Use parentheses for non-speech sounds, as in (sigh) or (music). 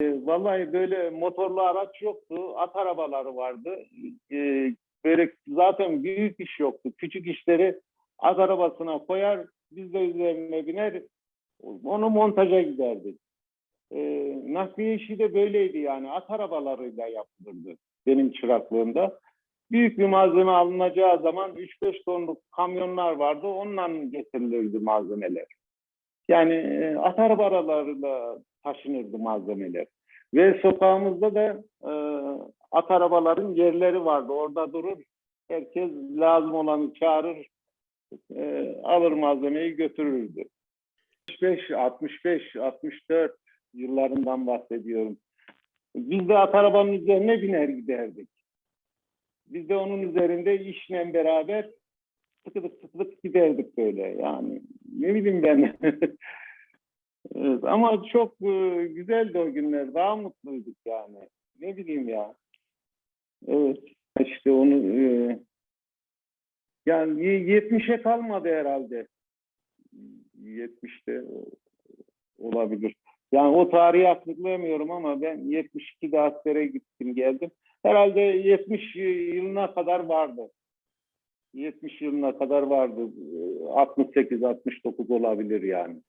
E, Vallahi böyle motorlu araç yoktu. At arabaları vardı. E, böyle zaten büyük iş yoktu. Küçük işleri at arabasına koyar, biz de üzerine biner, onu montaja giderdik. E, nakliye işi de böyleydi yani. At arabalarıyla yapılırdı benim çıraklığımda. Büyük bir malzeme alınacağı zaman 3-5 tonluk kamyonlar vardı. Onunla getirilirdi malzemeler. Yani e, at arabalarıyla taşınırdı malzemeler. Ve sokağımızda da e, at arabaların yerleri vardı. Orada durur. Herkes lazım olanı çağırır. e, alır malzemeyi götürürdü. 65, 65, 64 yıllarından bahsediyorum. Biz de at arabanın üzerine biner giderdik. Biz de onun üzerinde işle beraber tıkıdık tıkıdık giderdik böyle yani. Ne bileyim ben. (laughs) evet, ama çok e, güzeldi o günler. Daha mutluyduk yani. Ne bileyim ya. Evet. işte onu e, yani y- 70'e kalmadı herhalde. 70'te olabilir. Yani o tarihi hatırlayamıyorum ama ben 72'de askere gittim geldim. Herhalde 70 yılına kadar vardı. 70 yılına kadar vardı. 68-69 olabilir yani.